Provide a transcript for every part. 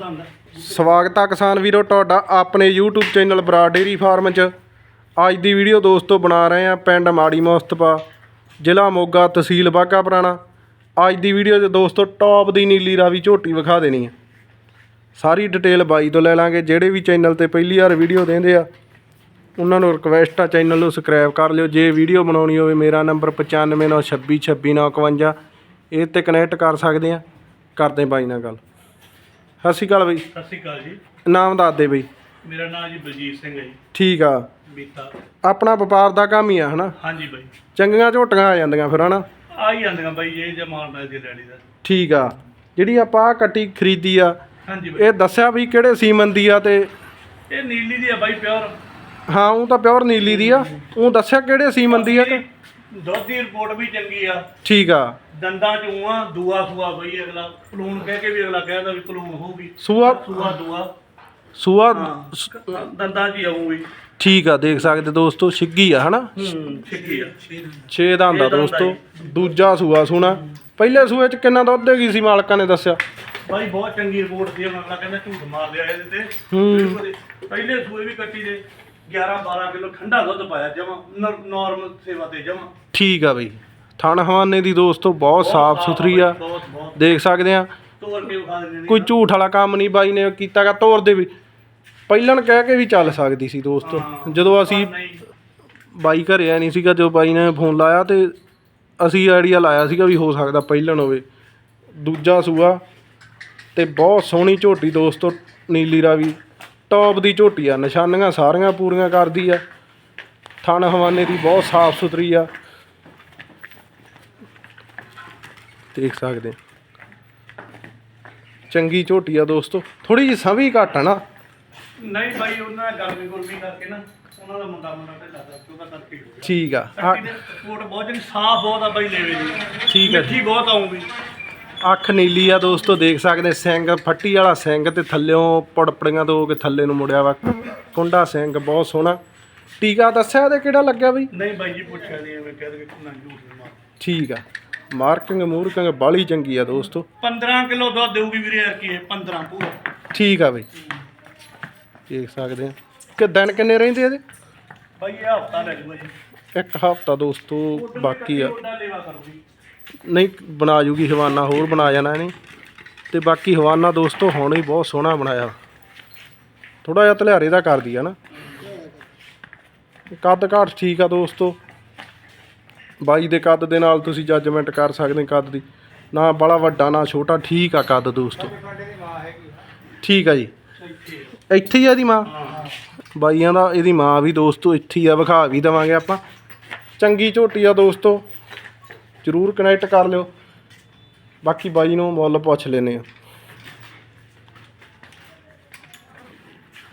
ਸਵਾਗਤ ਆ ਕਿਸਾਨ ਵੀਰੋ, ਤੁਹਾਡਾ ਆਪਣੇ YouTube ਚੈਨਲ ਬਰਾ ਡੇਰੀ ਫਾਰਮ 'ਚ। ਅੱਜ ਦੀ ਵੀਡੀਓ ਦੋਸਤੋ ਬਣਾ ਰਹੇ ਆ ਪਿੰਡ ਮਾੜੀ ਮੁਸਤਫਾ, ਜ਼ਿਲ੍ਹਾ ਮੋਗਾ ਤਹਿਸੀਲ ਬਾਘਾ ਪੁਰਾਣਾ। ਅੱਜ ਦੀ ਵੀਡੀਓ 'ਚ ਦੋਸਤੋ ਟੌਪ ਦੀ ਨੀਲੀ ਰਾਵੀ ਝੋਟੀ ਵਿਖਾ ਦੇਣੀ ਆ। ਸਾਰੀ ਡਿਟੇਲ ਬਾਈ ਤੋਂ ਲੈ ਲਾਂਗੇ, ਜਿਹੜੇ ਵੀ ਚੈਨਲ ਤੇ ਪਹਿਲੀ ਵਾਰ ਵੀਡੀਓ ਦੇਂਦੇ ਆ, ਉਹਨਾਂ ਨੂੰ ਰਿਕਵੈਸਟ ਆ ਚੈਨਲ ਨੂੰ ਸਬਸਕ੍ਰਾਈਬ ਕਰ ਲਿਓ। ਜੇ ਵੀਡੀਓ ਬਣਾਉਣੀ ਹੋਵੇ, ਮੇਰਾ ਨੰਬਰ 9596266952 ਇਹ ਤੇ ਕਨੈਕਟ ਕਰ ਸਕਦੇ ਆ। ਕਰਦੇ ਬਾਈ ਨਾਲ ਗੱਲ। ਸਤਿ ਸ਼੍ਰੀ ਅਕਾਲ ਬਾਈ। ਸਤਿ ਸ਼੍ਰੀ ਅਕਾਲ ਜੀ। ਨਾਮ ਦੱਸ ਦੇ ਬਈ। ਮੇਰਾ ਨਾਮ ਜੀ ਬਲਜੀਤ ਸਿੰਘ ਹੈ ਜੀ। ਠੀਕ ਆ। ਬੀਤਾ। ਆਪਣਾ ਵਪਾਰ ਦਾ ਕੰਮ ਹੀ ਆ ਹਨਾ? ਹਾਂਜੀ ਬਾਈ। ਚੰਗੀਆਂ ਝੋਟੀਆਂ ਆ ਜਾਂਦੀਆਂ ਫਿਰ ਹਨਾ? ਆ ਹੀ ਜਾਂਦੀਆਂ ਬਾਈ ਇਹ ਜੇ ਮਾਲ ਮੈਂ ਦੀ ਰੈਡੀ ਦਾ। ਠੀਕ ਆ। ਜਿਹੜੀ ਆਪਾਂ ਆਹ ਕੱਟੀ ਖਰੀਦੀ ਆ ਹਾਂਜੀ ਬਾਈ। ਇਹ ਦੱਸਿਆ ਵੀ ਕਿਹੜੇ ਸੀਮਨ ਦੀ ਆ ਤੇ ਇਹ ਨੀਲੀ ਦੀ ਆ ਬਾਈ ਪਿਓਰ। ਹਾਂ ਉਹ ਤਾਂ ਪਿਓਰ ਨੀਲੀ ਦੀ ਆ। ਉਹ ਦੱਸਿਆ ਕਿਹੜੇ ਸੀਮਨ ਦੀ ਆ ਤੇ ਦੁੱਧ ਦੀ ਰਿਪੋਰਟ ਵੀ ਚੰਗੀ ਆ। ਠੀਕ ਆ। ਦੰਦਾਂ ਚ ਊਂ ਦੂਆ ਸੂਆ ਬਈ ਅਗਲਾ। ਪਲੂਣ ਕਹਿ ਕੇ ਵੀ ਅਗਲਾ ਕਹਿੰਦਾ ਵੀ ਪਲੂਣ ਹੋਊਗੀ। ਸੂਆ? ਸੂਆ ਦੂਆ। ਸੂਆ? ਹਾਂ ਦੰਦਾਂ ਚ ਹੀ ਆਊਗੀ ਠੀਕ ਆ ਦੇਖ ਸਕਦੇ ਦੋਸਤੋ ਛਿੱਗੀ ਆ ਹਨਾ? ਹੂੰ ਆ। 6 ਦਾ ਹੁੰਦਾ ਦੋਸਤੋ। ਦੂਜਾ ਸੂਆ ਸੋਣਾ। ਪਹਿਲੇ ਸੂਏ ਚ ਕਿੰਨਾ ਦੁੱਧ ਦੇਗੀ ਸੀ ਮਾਲਕਾਂ ਨੇ ਦੱਸਿਆ? ਬਾਈ ਬਹੁਤ ਚੰਗੀ ਰਿਪੋਰਟ ਸੀ। ਅਗਲਾ ਕਹਿੰਦਾ ਝੂਠ ਮਾਰ ਲਿਆ ਇਹਦੇ ਤੇ। ਹੂੰ। ਪਹਿਲੇ ਸੂਏ ਵੀ ਕੱਟੀ ਦੇ। 11 12 ਕਿਲੋ ਠੰਡਾ ਦੁੱਧ ਪਾਇਆ ਜਮਾ ਨਾਰਮਲ ਸੇਵਾ ਤੇ ਜਮਾ। ਠੀਕ ਆ ਬਈ। ਥਣ ਹਵਾਨੇ ਦੀ ਦੋਸਤੋ ਬਹੁਤ ਸਾਫ਼ ਸੁਥਰੀ ਆ ਬਹੁਤ ਬਹੁਤ। ਦੇਖ ਸਕਦੇ ਆ। ਤੋਰ ਕੇ ਵਿਖਾ ਦਿੰਦੇ ਨੇ। ਕੋਈ ਝੂਠ ਵਾਲਾ ਕੰਮ ਨਹੀਂ ਬਾਈ ਨੇ ਕੀਤਾਗਾ ਤੋਰ ਦੇ ਵੀ। ਪਹਿਲਣ ਕਹਿ ਕੇ ਵੀ ਚੱਲ ਸਕਦੀ ਸੀ ਦੋਸਤੋ। ਜਦੋਂ ਅਸੀਂ ਬਾਈ ਘਰੇ ਆ ਨਹੀਂ ਸੀਗਾ ਜਦੋਂ ਬਾਈ ਨੇ ਫੋਨ ਲਾਇਆ ਤੇ ਅਸੀਂ ਆਈਡੀਆ ਲਾਇਆ ਸੀਗਾ ਵੀ ਹੋ ਸਕਦਾ ਪਹਿਲਣ ਹੋਵੇ। ਦੂਜਾ ਸੂਆ ਤੇ ਬਹੁਤ ਸੋਹਣੀ ਝੋਟੀ ਦੋਸਤੋ ਨੀਲੀ ਰਾਵੀ। ਟੌਪ ਦੀ ਝੋਟੀ ਆ ਨਿਸ਼ਾਨੀਆਂ ਸਾਰੀਆਂ ਪੂਰੀਆਂ ਕਰਦੀ ਆ। ਥਣ ਹਵਾਨੇ ਦੀ ਬਹੁਤ ਸਾਫ਼ ਸੁਥਰੀ ਆ। ਦੇਖ ਸਕਦੇ ਚੰਗੀ ਝੋਟੀ ਆ ਦੋਸਤੋ ਥੋੜੀ ਜਿਹੀ ਸਵੀ ਘੱਟ ਆ ਨਾ। ਨਹੀਂ ਬਾਈ ਉਹਨਾਂ ਗਰਮੀ ਗੁਰਮੀ ਕਰਕੇ ਨਾ ਉਹਨਾਂ ਦਾ ਮੁੰਡਾ ਮੁੰਡਾ ਢਿੱਲਾ ਦਾ ਉਹਦਾ ਕਰਕੇ ਹੀ ਹੋ ਗਿਆ। ਠੀਕ ਆ। ਆ ਰਿਪੋਰਟ ਬਹੁਤ ਚੰਗੀ ਸਾਫ਼ ਬਹੁਤ ਆ ਬਾਈ ਲੈਵੇ ਦੀ। ਠੀਕ ਹੈ ਮਿੱਠੀ ਬਹੁਤ ਆਉਂਗੀ ਅੱਖ ਨੀਲੀ ਆ ਦੋਸਤੋ ਦੇਖ ਸਕਦੇ ਸਿੰਘ ਫੱਟੀ ਵਾਲਾ ਸਿੰਘ ਤੇ ਥੱਲਿਓਂ ਪੜਪੜੀਆਂ ਤੋਂ ਹੋ ਕੇ ਥੱਲੇ ਨੂੰ ਮੁੜਿਆ ਵਾ। ਕੁੰਡਾ ਸਿੰਘ ਬਹੁਤ ਸੋਹਣਾ। ਟੀਕਾ ਦੱਸਿਆ ਇਹਦੇ ਕਿਹੜਾ ਲੱਗਿਆ ਬਈ? ਨਹੀਂ ਬਾਈ ਜੀ ਪੁੱਛਿਆ ਨਹੀਂ ਐਵੇਂ ਕਹਿ ਦੇ ਨਾ ਝੂਠ ਮਾਰ। ਠੀਕ ਆ। ਮਾਰਕਿੰਗ ਮੂਰਕਿੰਗ ਬਾਲੀ ਚੰਗੀ ਆ ਦੋਸਤੋ। 15 ਕਿਲੋ ਦੁੱਧ ਦੇਊਗੀ ਵੀਰੇ ਯਾਰ ਕੀ ਇਹ 15 ਪੂਰਾ। ਠੀਕ ਆ ਬਈ। ਦੇਖ ਸਕਦੇ ਆ। ਕਿ ਦਿਨ ਕਿੰਨੇ ਰਹਿੰਦੇ ਇਹਦੇ? ਬਾਈ ਇਹ ਹਫਤਾ ਲੈ ਜੂਗਾ ਜੀ। ਇੱਕ ਹਫਤਾ ਦੋਸਤੋ ਬਾਕੀ ਆ। ਨਹੀਂ, ਬਣਾ ਜੂਗੀ ਹਵਾਨਾ, ਹੋਰ ਬਣਾ ਜਾਣਾ ਇਹਨੇ। ਤੇ ਬਾਕੀ ਹਵਾਨਾ ਦੋਸਤੋ, ਹੁਣ ਹੀ ਬਹੁਤ ਸੋਹਣਾ ਬਣਾਇਆ। ਥੋੜਾ ਜਿਹਾ ਤਲਿਆਰੇ ਦਾ ਕਰਦੀ ਆ ਨਾ। ਕੱਦ ਘਾਟ ਠੀਕ ਆ ਦੋਸਤੋ। ਬਾਈ ਦੇ ਕੱਦ ਦੇ ਨਾਲ ਤੁਸੀਂ ਜੱਜਮੈਂਟ ਕਰ ਸਕਦੇ ਕੱਦ ਦੀ। ਨਾ ਬੜਾ ਵੱਡਾ, ਨਾ ਛੋਟਾ, ਠੀਕ ਆ ਕੱਦ ਦੋਸਤੋ। ਠੀਕ ਆ ਜੀ। ਇੱਥੇ ਹੀ ਆ ਇਹਦੀ ਮਾਂ? ਬਾਈਆਂ ਦਾ, ਇਹਦੀ ਮਾਂ ਵੀ ਦੋਸਤੋ ਇੱਥੇ ਹੀ ਆ, ਵਿਖਾ ਵੀ ਦਵਾਂਗੇ ਆਪਾਂ। ਚੰਗੀ ਝੋਟੀ ਆ ਦੋਸਤੋ। ਜਰੂਰ ਕਨੈਕਟ ਕਰ ਲਿਓ। ਬਾਕੀ ਬਾਈ ਨੂੰ ਮੁੱਲ ਪੁੱਛ ਲੈਨੇ ਆ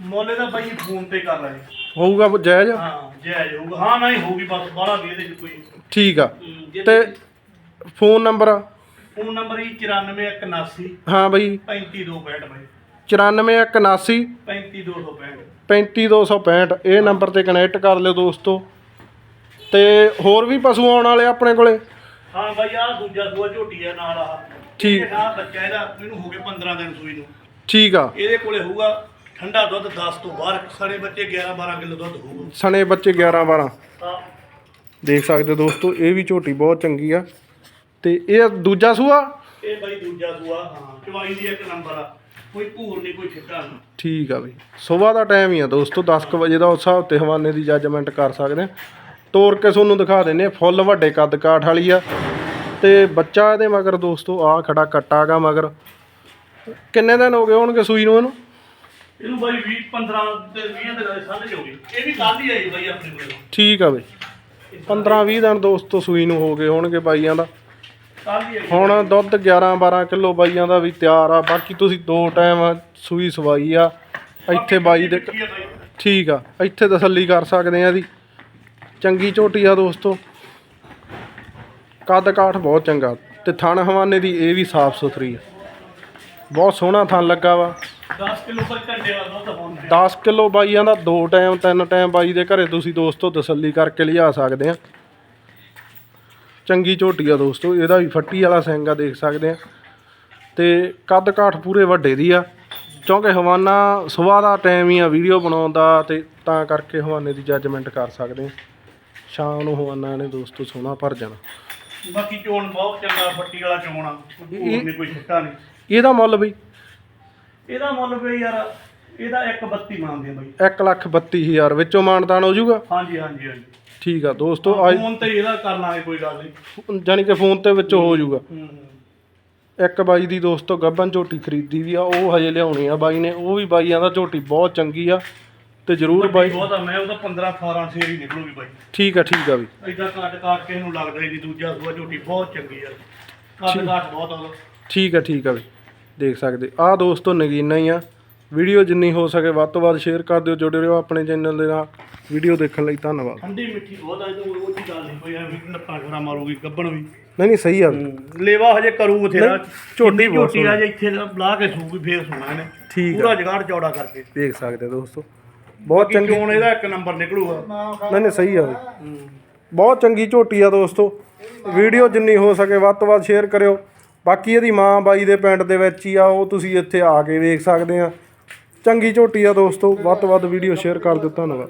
ਮੋਲੇ ਦਾ ਬਾਈ ਫੋਨ ਤੇ ਕਰ ਰਹੇ ਹੋਊਗਾ ਜਾਇਜ਼? ਹਾਂ ਜਾਇਜ਼ ਹੋਊਗਾ। ਹਾਂ ਨਹੀਂ ਹੋਊਗੀ ਬਸ ਬਾਹਲਾ ਵੀ ਇਹਦੇ ਚ ਕੋਈ। ਠੀਕ ਆ। ਹਮ, ਜੇ ਤੇ ਫੋਨ ਨੰਬਰ? ਫੋਨ ਨੰਬਰ ਹੀ 9481 ਹਾਂ ਬਈ। 35265 ਬਾਈ। 9481 35265 35265 ਇਹ ਨੰਬਰ ਤੇ ਕਨੈਕਟ ਕਰ ਲਿਓ ਦੋਸਤੋ। ਤੇ ਹੋਰ ਵੀ ਪਸ਼ੂ ਆਉਣ ਵਾਲੇ ਆਪਣੇ ਕੋਲੇ? ਹਾਂ ਬਾਈ ਆ ਦੂਜਾ ਸੂਆ ਝੋਟੀ ਆ ਨਾਲ ਆ ਠੀਕ। ਆ ਬੱਚਾ ਇਹਦਾ ਇਹਨੂੰ ਹੋ ਗਏ 15 ਦਿਨ ਸੂਈ ਨੂੰ। ਠੀਕ ਆ। ਇਹਦੇ ਕੋਲੇ ਹੋਊਗਾ ਠੰਡਾ ਦੁੱਧ 10 ਤੋਂ ਬਾਹਰ ਸੜੇ ਬੱਚੇ 11 12 ਕਿਲੋ ਦੁੱਧ ਹੋਊਗਾ। ਸਣੇ ਬੱਚੇ 11 12 ਤਾਂ ਦੇਖ ਸਕਦੇ ਹੋ ਦੋਸਤੋ ਇਹ ਵੀ ਝੋਟੀ ਬਹੁਤ ਚੰਗੀ ਆ। ਤੇ ਇਹ ਦੂਜਾ ਸੂਆ? ਇਹ ਬਾਈ ਦੂਜਾ ਸੂਆ ਹਾਂ। ਚਵਾਈ ਦੀ ਇੱਕ ਨੰਬਰ ਆ। ਕੋਈ ਭੂਰ ਨਹੀਂ ਕੋਈ ਛਿੱਟਾ ਨਹੀਂ। ਠੀਕ ਆ ਬਈ। ਸਵੇਰ ਦਾ ਟਾਈਮ ਹੀ ਆ ਦੋਸਤੋ 10 ਕੁ ਵਜੇ ਦਾ ਉਸ ਹਿਸਾਬ ਤੇ ਹਵਾਨੇ ਦੀ ਜੱਜਮੈਂਟ ਕਰ ਸਕਦੇ ਆ। ਤੋਰ ਕੇ ਤੁਹਾਨੂੰ ਦਿਖਾ ਦਿੰਨੇ ਫੁੱਲ ਵੱਡੇ ਕੱਦ ਕਾਠ ਵਾਲੀ ਆ। ਤੇ ਬੱਚਾ ਇਹਦੇ ਮਗਰ ਦੋਸਤੋ ਆ ਖੜਾ ਕੱਟਾਗਾ ਮਗਰ। ਕਿੰਨੇ ਦਿਨ ਹੋ ਗਏ ਹੋਣਗੇ ਸੂਈ ਨੂੰ ਇਹਨੂੰ? ਇਹਨੂੰ ਬਾਈ 20 15 ਤੇ 20 ਦੇ ਸਾਢੇ ਹੋ ਗਈ ਇਹ ਵੀ ਕੱਲ ਹੀ ਆਈ ਬਾਈ ਆਪਣੇ ਕੋਲ। ਠੀਕ ਆ ਬਈ। 15 20 ਦਿਨ ਦੋਸਤੋ ਸੂਈ ਨੂੰ ਹੋ ਗਏ ਹੋਣਗੇ ਬਾਈਆਂ ਦਾ। ਹੁਣ ਦੁੱਧ 11 12 ਕਿਲੋ ਬਾਈਆਂ ਦਾ ਵੀ ਤਿਆਰ ਆ। ਬਾਕੀ ਤੁਸੀਂ ਦੋ ਟਾਈਮ ਸੂਈ ਸਵਾਈ ਆ। ਇੱਥੇ ਬਾਈ ਦੇ ਠੀਕ ਆ। ਇੱਥੇ ਤਸੱਲੀ ਕਰ ਸਕਦੇ ਆ ਇਹਦੀ। ਚੰਗੀ ਝੋਟੀ ਆ ਦੋਸਤੋ। ਕੱਦ ਕਾਠ ਬਹੁਤ ਚੰਗਾ ਤੇ ਥਣ ਹਵਾਨੇ ਦੀ ਇਹ ਵੀ ਸਾਫ਼ ਸੁਥਰੀ ਆ। ਬਹੁਤ ਸੋਹਣਾ ਥਣ ਲੱਗਾ ਵਾ। 10 ਕਿਲੋ ਪਰ ਘੰਟੇ ਦਾ ਦੁੱਧ ਹੋਣਾ 10 ਕਿਲੋ ਬਾਈਆਂ ਦਾ ਦੋ ਟਾਈਮ ਤਿੰਨ ਟਾਈਮ ਬਾਈ ਦੇ ਘਰੇ ਤੁਸੀਂ ਦੋਸਤੋ ਤਸੱਲੀ ਕਰਕੇ ਲਿਆ ਸਕਦੇ ਆ। ਚੰਗੀ ਝੋਟੀ ਆ ਦੋਸਤੋ ਇਹਦਾ ਵੀ ਫੱਟੀ ਵਾਲਾ ਆ ਦੇਖ ਸਕਦੇ ਆ। ਤੇ ਕੱਦ ਕਾਠ ਪੂਰੇ ਵੱਡੇ ਦੀ ਆ। ਕਿਉਂਕਿ ਹਵਾਨਾ ਸਵੇਰ ਦਾ ਟਾਈਮ ਹੀ ਆ ਵੀਡੀਓ ਬਣਾਉਣ ਦਾ ਤੇ ਤਾਂ ਕਰਕੇ ਹਵਾਨੇ ਦੀ ਜੱਜਮੈਂਟ ਕਰ ਸਕਦੇ ਆ। ਸ਼ਾਮ ਨੂੰ ਹਵਾਨਾ ਨੇ ਦੋਸਤੋ ਸੋਹਣਾ ਭਰ ਜਾਣਾ। ਬਾਕੀ ਚੋਣ ਬਹੁਤ ਚੰਗਾ ਫੱਟੀ ਵਾਲਾ ਚੋਣ ਆ। ਕੋਈ ਨਹੀਂ ਕੋਈ ਛਿੱਟਾ ਨਹੀਂ। ਇਹਦਾ ਮੁੱਲ ਬਈ? ਇਹਦਾ ਮੁੱਲ ਵੀ ਯਾਰ ਇਹਦਾ 132 ਮੰਗਦੇ ਆ ਬਾਈ। 1 ਲੱਖ ਬੱਤੀ ਹਜ਼ਾਰ ਵਿੱਚੋਂ ਮਾਨਦਾਨ ਹੋ ਜਾਊਗਾ? ਹਾਂਜੀ ਹਾਂਜੀ ਹਾਂਜੀ। ਠੀਕ ਆ ਦੋਸਤੋ ਅੱਜ ਫੋਨ ਤੇ ਇਹਦਾ ਕਰ ਲਾਂਗੇ ਕੋਈ ਗੱਲ ਨਹੀਂ। ਜਾਨੀ ਕਿ ਫੋਨ ਤੇ ਵਿੱਚੋਂ ਹੋ ਜਾਊਗਾ। ਹੂੰ। ਇੱਕ ਬਾਈ ਦੀ ਦੋਸਤੋ ਗੱਬਨ ਝੋਟੀ ਖਰੀਦੀ ਵੀ ਆ ਉਹ ਹਜੇ ਲਿਆਉਣੀ ਆ ਬਾਈ ਨੇ ਉਹ ਵੀ ਬਾਈਆਂ ਦਾ ਝੋਟੀ ਬਹੁਤ ਚੰਗੀ ਆ। ਤੇ ਜਰੂਰ ਬਾਈ। ਬਹੁਤ ਆ ਮੈਂ ਉਹਦਾ 15 18 ਸ਼ੇਰ ਹੀ ਨਿਕਲੂਗੀ ਬਾਈ। ਠੀਕ ਆ ਠੀਕ ਆ ਵੀ। ਇਦਾਂ ਕੱਟ ਕਾਟ ਕੇ ਇਹਨੂੰ ਲੱਗਦਾ ਨਹੀਂ ਦੂਜਾ ਸੂਆ ਝੋਟੀ ਬਹੁਤ ਚੰਗੀ ਆ। ਕੱਟ ਕਾਟ ਬਹੁਤ ਆ ਉਹਦਾ। ਠੀਕ ਆ ਠੀਕ ਆ ਵੀ। ਦੇਖ ਸਕਦੇ। ਆ ਦੋਸਤੋ ਨਗੀਨਾ ਹੀ ਆ। ਵੀਡੀਓ ਜਿੰਨੀ ਹੋ ਸਕੇ ਵੱਧ ਤੋਂ ਵੱਧ ਸ਼ੇਅਰ ਕਰ ਦਿਓ ਜੁੜੇ ਰਹੋ ਆਪਣੇ ਚੈਨਲ ਦੇ ਨਾਲ। ਵੀਡੀਓ ਦੇਖਣ ਲਈ ਧੰਨਵਾਦ। ਠੰਡੀ ਮਿੱਠੀ ਬਹੁਤ ਆ ਇਹਨੂੰ ਉਹ ਦੀ ਗੱਲ ਨਹੀਂ ਕੋਈ ਐਵੇਂ ਲੱਤਾਂ ਖੜਾ ਮਾਰੂਗੀ ਗੱਬਣ ਵੀ। ਨਹੀਂ ਨਹੀਂ ਸਹੀ ਆ ਵੀ। ਲੇਵਾ ਹਜੇ ਕਰੂ ਬਥੇਰਾ ਨਹੀਂ, ਝੋਟੀ ਬਹੁਤ ਝੋਟੀ ਹਜੇ ਇੱਥੇ ਲਾ ਕੇ ਸੂਗੀ ਫੇਰ ਸੁਣਾ ਇਹਨੇ। ਠੀਕ ਆ। ਪੂਰਾ ਜਗਾੜ ਚੌੜਾ ਕਰਕੇ। ਦੇਖ ਸਕਦੇ ਆ ਦੋਸਤੋ। ਬਹੁਤ ਚੰਗੀ ਚੋਣ ਇਹਦਾ ਇੱਕ ਨੰਬਰ ਨਿਕਲੂਗਾ। ਨਹੀਂ ਨਹੀਂ ਸਹੀ ਆ ਵੀ। ਬਹੁਤ ਚੰਗੀ ਝੋਟੀ ਆ ਦੋਸਤੋ। ਵੀਡੀਓ ਜਿੰਨੀ ਹੋ ਸਕੇ ਵੱਧ ਤੋਂ ਵੱਧ ਸ਼ੇਅਰ ਕਰਿਓ। ਬਾਕੀ ਇਹਦੀ ਮਾਂ ਬਾਈ ਦੇ ਪਿੰਡ ਦੇ ਵਿੱਚ ਹੀ ਆ ਉਹ ਤੁਸੀਂ ਇੱਥੇ ਆ ਕੇ ਵੇਖ ਸਕਦੇ ਆ। ਚੰਗੀ ਝੋਟੀ ਆ ਦੋਸਤੋ ਵੱਧ ਤੋਂ ਵੱਧ ਵੀਡੀਓ ਸ਼ੇਅਰ ਕਰ ਦਿਓ ਧੰਨਵਾਦ